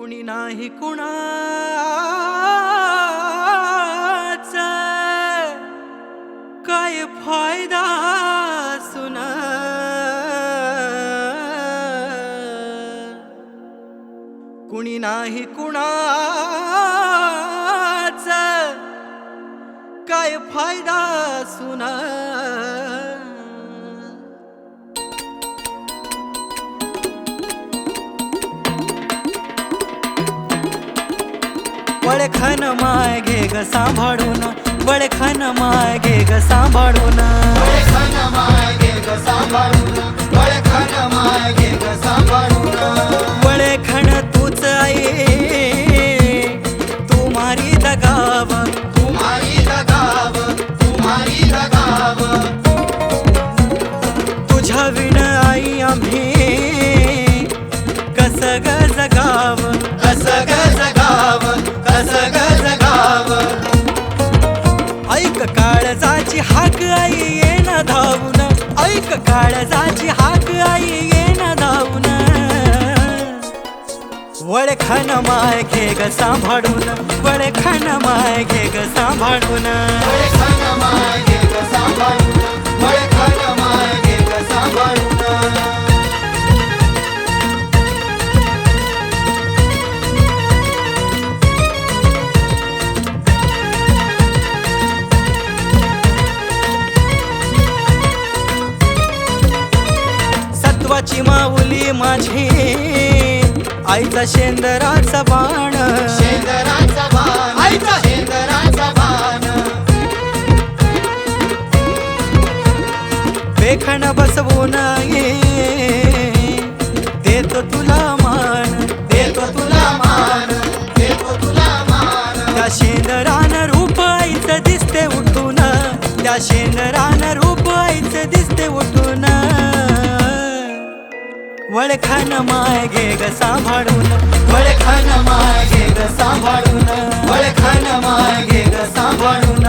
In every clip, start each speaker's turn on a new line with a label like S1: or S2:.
S1: कुणी नाही कुणाच. काय फायदा सुना कुणी नाही कुणाच. काय फायदा सुना वळखन माय घे ग सांभाळून वळखन माय घे ग सांभाळून. वळखन माय घे ग सांभाळून वळखन माय घे ग सांभाळून. ऐक काळजाची हाक आई येण धावून. वळखन माय घे ग सांभाळून वळखन माय घे ग सांभाळून आईची माऊली माझी. आईचा शेंदराचा बाण. शेंदराचा बाण. आईचा शेंदराचा बाण. बसवू नाही वळखन माय गे ग सांभाळून वळखन माय गे ग सांभाळून वळखन माय गे ग सांभाळून.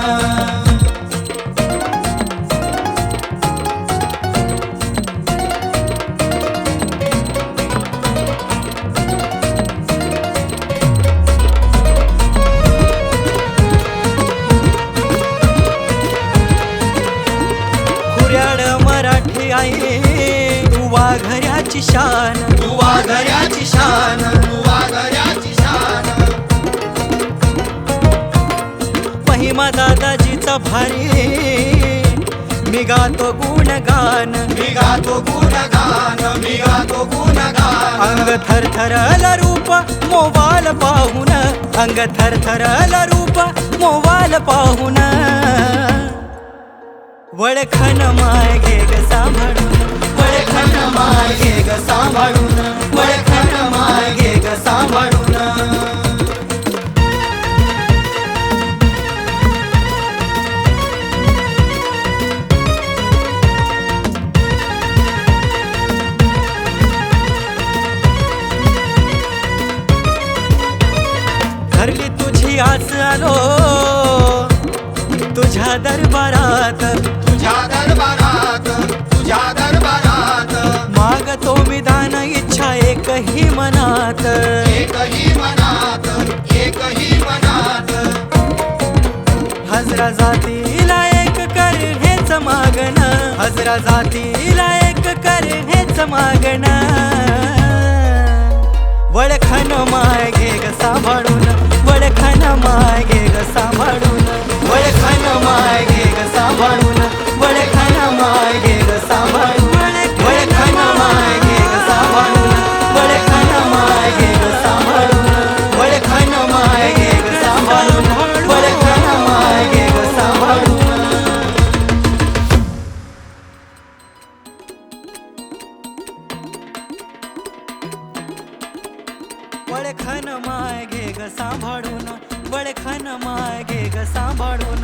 S1: खुऱ्याड मराठी आहे तू वाघऱ्याची शान तू वाघऱ्याची शान. महिमा दादाजीचा भारी. मी गातो गुणगान. अंग थरथरल रूप मोबाईल पाहून. अंग थरथरल रूप मोबाईल पाहून. वळखन माय घे ग सांभाळून. तुझी आस आलो. तुझ्या दरबारात
S2: तुझ्या दरबारात तुझ्या दरबारात.
S1: मागतो विधान इच्छा एकही मनात.
S2: एकही मनात एकही मनात.
S1: हजरा जातीला एक कर हेच मागण. हजरा जातीला एक कर हेच मागण. वळखन माय घे ग सांभाळून ग सांभाळून. वळखन माय घे ग सांभाळून. वळखन माय घे ग सांभाळून. वळखन माय घे ग सांभाळून. वळखन माय घे ग सांभाळून. वळखन माय घे ग सांभाळून. वळखन माय घे ग सांभाळून. वळखन माय घे ग सांभाळून. वळखन मागे घे ग सांभाळून.